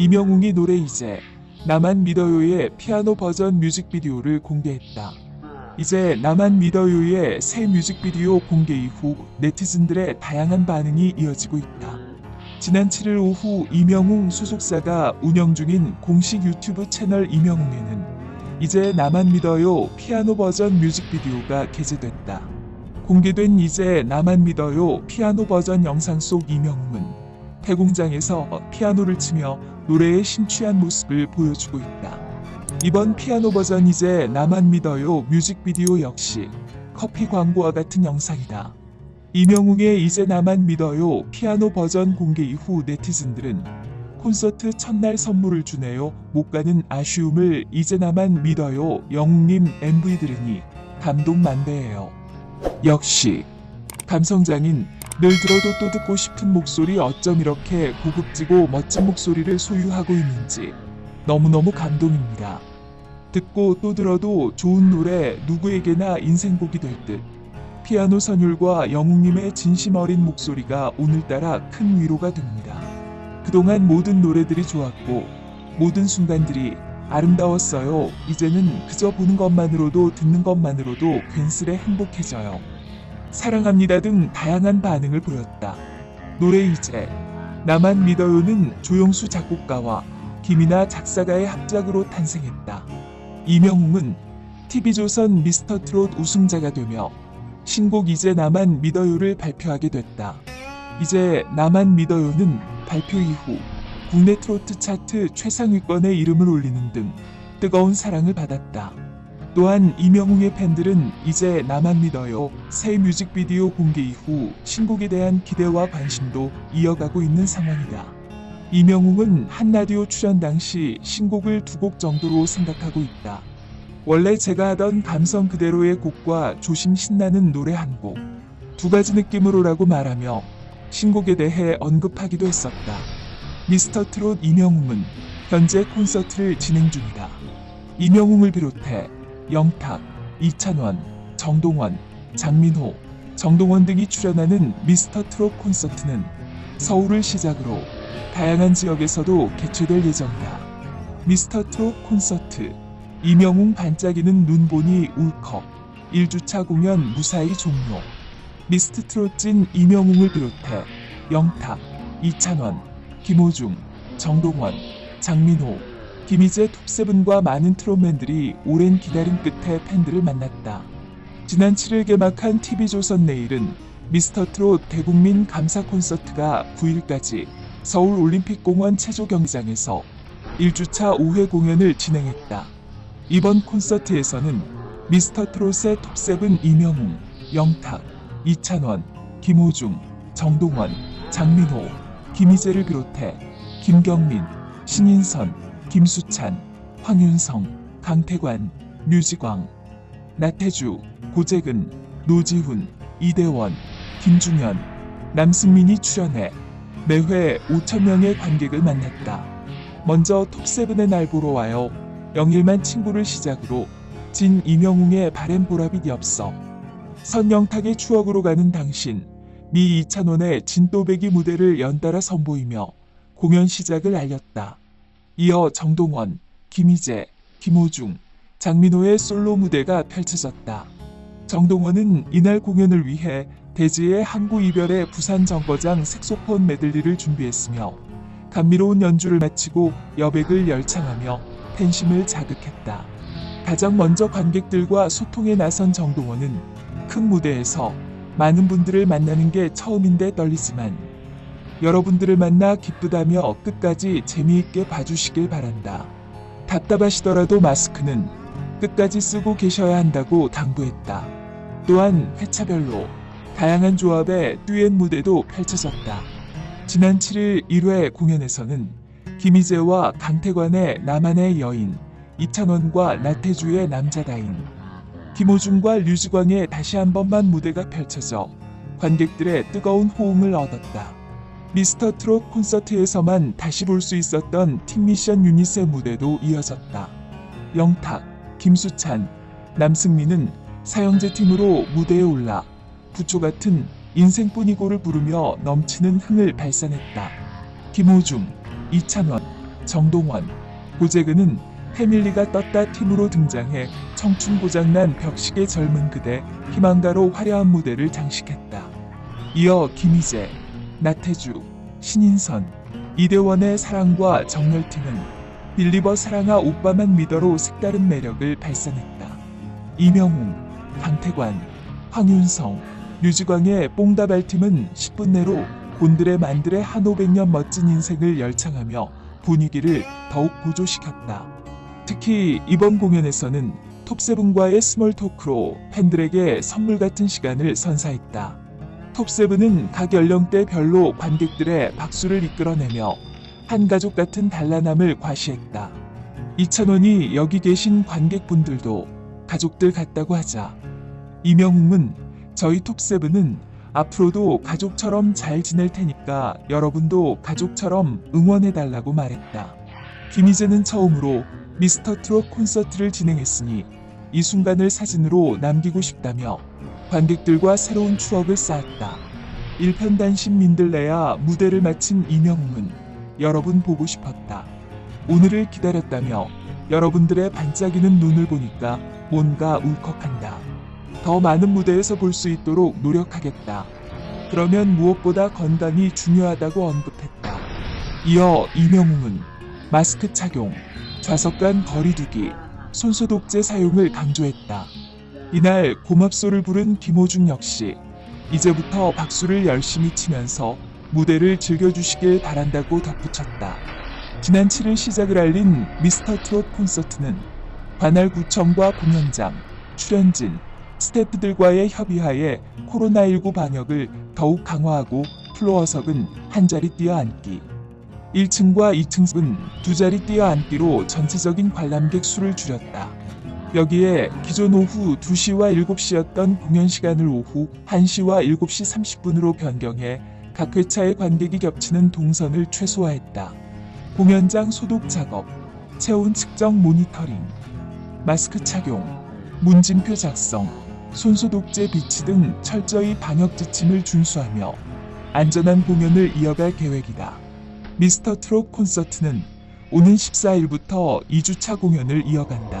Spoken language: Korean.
이명웅이 노래 이제 나만 믿어요의 피아노 버전 뮤직비디오를 공개했다. 이제 나만 믿어요의 새 뮤직비디오 공개 이후 네티즌들의 다양한 반응이 이어지고 있다. 지난 7일 오후 이명웅 소속사가 운영 중인 공식 유튜브 채널 이명웅에는 이제 나만 믿어요 피아노 버전 뮤직비디오가 게재됐다. 공개된 이제 나만 믿어요 피아노 버전 영상 속 이명웅은 대공장에서 피아노를 치며 노래에 심취한 모습을 보여주고 있다. 이번 피아노 버전 이제 나만 믿어요 뮤직비디오 역시 커피 광고와 같은 영상이다. 이명웅의 이제 나만 믿어요 피아노 버전 공개 이후 네티즌들은 콘서트 첫날 선물을 주네요 못 가는 아쉬움을 이제 나만 믿어요 영웅님 MV 들으니 감동 만배예요. 역시 감성장인 늘 들어도 또 듣고 싶은 목소리 어쩜 이렇게 고급지고 멋진 목소리를 소유하고 있는지 너무너무 감동입니다. 듣고 또 들어도 좋은 노래 누구에게나 인생곡이 될 듯. 피아노 선율과 영웅님의 진심 어린 목소리가 오늘따라 큰 위로가 됩니다. 그동안 모든 노래들이 좋았고 모든 순간들이 아름다웠어요. 이제는 그저 보는 것만으로도 듣는 것만으로도 괜스레 행복해져요. 사랑합니다 등 다양한 반응을 보였다. 노래 이제 나만 믿어요는 조영수 작곡가와 김이나 작사가의 합작으로 탄생했다. 이명웅은 TV조선 미스터트롯 우승자가 되며 신곡 이제 나만 믿어요를 발표하게 됐다. 이제 나만 믿어요는 발표 이후 국내 트로트 차트 최상위권에 이름을 올리는 등 뜨거운 사랑을 받았다. 또한 이명웅의 팬들은 이제 나만 믿어요 새 뮤직비디오 공개 이후 신곡에 대한 기대와 관심도 이어가고 있는 상황이다. 이명웅은 한 라디오 출연 당시 신곡을 두 곡 정도로 생각하고 있다. 원래 제가 하던 감성 그대로의 곡과 조심 신나는 노래 한 곡, 두 가지 느낌으로라고 말하며 신곡에 대해 언급하기도 했었다. 미스터 트롯 이명웅은 현재 콘서트를 진행 중이다. 이명웅을 비롯해 영탁, 이찬원, 정동원, 장민호, 정동원 등이 출연하는 미스터 트롯 콘서트는 서울을 시작으로 다양한 지역에서도 개최될 예정이다. 미스터 트롯 콘서트 이명웅 반짝이는 눈보니 울컥 1주차 공연 무사히 종료 미스트 트롯 찐 이명웅을 비롯해 영탁, 이찬원, 김호중, 정동원, 장민호, 김희재 톱세븐과 많은 트롯맨들이 오랜 기다림 끝에 팬들을 만났다. 지난 7일 개막한 TV조선 내일은 미스터 트롯 대국민 감사 콘서트가 9일까지 서울 올림픽공원 체조 경기장에서 1주차 5회 공연을 진행했다. 이번 콘서트에서는 미스터 트롯의 톱세븐 이명웅, 영탁, 이찬원, 김호중, 정동원, 장민호, 김희재를 비롯해 김경민, 신인선, 김수찬, 황윤성, 강태관, 류지광, 나태주, 고재근, 노지훈, 이대원, 김중현, 남승민이 출연해 매회 5천명의 관객을 만났다. 먼저 톱세븐의 날 보러 와요. 영일만 친구를 시작으로 진 이명웅의 바램 보라빛 엽서 선영탁의 추억으로 가는 당신 미 이찬원의 진또배기 무대를 연달아 선보이며 공연 시작을 알렸다. 이어 정동원, 김희재, 김호중, 장민호의 솔로 무대가 펼쳐졌다. 정동원은 이날 공연을 위해 대지의 항구 이별의 부산 정거장 색소폰 메들리를 준비했으며 감미로운 연주를 마치고 여백을 열창하며 팬심을 자극했다. 가장 먼저 관객들과 소통에 나선 정동원은 큰 무대에서 많은 분들을 만나는 게 처음인데 떨리지만 여러분들을 만나 기쁘다며 끝까지 재미있게 봐주시길 바란다. 답답하시더라도 마스크는 끝까지 쓰고 계셔야 한다고 당부했다. 또한 회차별로 다양한 조합의 듀엣 무대도 펼쳐졌다. 지난 7일 1회 공연에서는 김희재와 강태관의 나만의 여인, 이찬원과 나태주의 남자다인, 김호중과 류지광의 다시 한 번만 무대가 펼쳐져 관객들의 뜨거운 호응을 얻었다. 미스터 트롯 콘서트에서만 다시 볼 수 있었던 팀미션 유닛의 무대도 이어졌다. 영탁, 김수찬, 남승민은 사형제 팀으로 무대에 올라 부초 같은 인생뿐이고를 부르며 넘치는 흥을 발산했다. 김호중, 이찬원, 정동원, 고재근은 패밀리가 떴다 팀으로 등장해 청춘 고장난 벽식의 젊은 그대 희망가로 화려한 무대를 장식했다. 이어 김희재, 나태주, 신인선, 이대원의 사랑과 정열팀은 빌리버 사랑아 오빠만 믿어로 색다른 매력을 발산했다. 이명웅, 강태관, 황윤성, 류지광의 뽕다발팀은 10분 내로 곤드레 만드레 한 500년 멋진 인생을 열창하며 분위기를 더욱 고조시켰다. 특히 이번 공연에서는 톱세븐과의 스몰 토크로 팬들에게 선물 같은 시간을 선사했다. 톱세븐은 각 연령대별로 관객들의 박수를 이끌어내며 한 가족 같은 단란함을 과시했다. 이찬원이 여기 계신 관객분들도 가족들 같다고 하자 이명웅은 저희 톱세븐은 앞으로도 가족처럼 잘 지낼 테니까 여러분도 가족처럼 응원해달라고 말했다. 김희재는 처음으로 미스터 트롯 콘서트를 진행했으니 이 순간을 사진으로 남기고 싶다며 관객들과 새로운 추억을 쌓았다. 일편단심 민들레야 무대를 마친 이명웅은 여러분 보고 싶었다. 오늘을 기다렸다며 여러분들의 반짝이는 눈을 보니까 뭔가 울컥한다. 더 많은 무대에서 볼 수 있도록 노력하겠다. 그러면 무엇보다 건강이 중요하다고 언급했다. 이어 이명웅은 마스크 착용, 좌석 간 거리두기, 손소독제 사용을 강조했다. 이날 고맙소를 부른 김호중 역시 이제부터 박수를 열심히 치면서 무대를 즐겨주시길 바란다고 덧붙였다. 지난 7일 시작을 알린 미스터 트롯 콘서트는 관할구청과 공연장, 출연진, 스태프들과의 협의하에 코로나19 방역을 더욱 강화하고 플로어석은 한 자리 뛰어앉기, 1층과 2층은 두 자리 뛰어앉기로 전체적인 관람객 수를 줄였다. 여기에 기존 오후 2시와 7시였던 공연 시간을 오후 1시와 7시 30분으로 변경해 각 회차의 관객이 겹치는 동선을 최소화했다. 공연장 소독 작업, 체온 측정 모니터링, 마스크 착용, 문진표 작성, 손소독제 비치 등 철저히 방역 지침을 준수하며 안전한 공연을 이어갈 계획이다. 미스터 트롯 콘서트는 오는 14일부터 2주차 공연을 이어간다.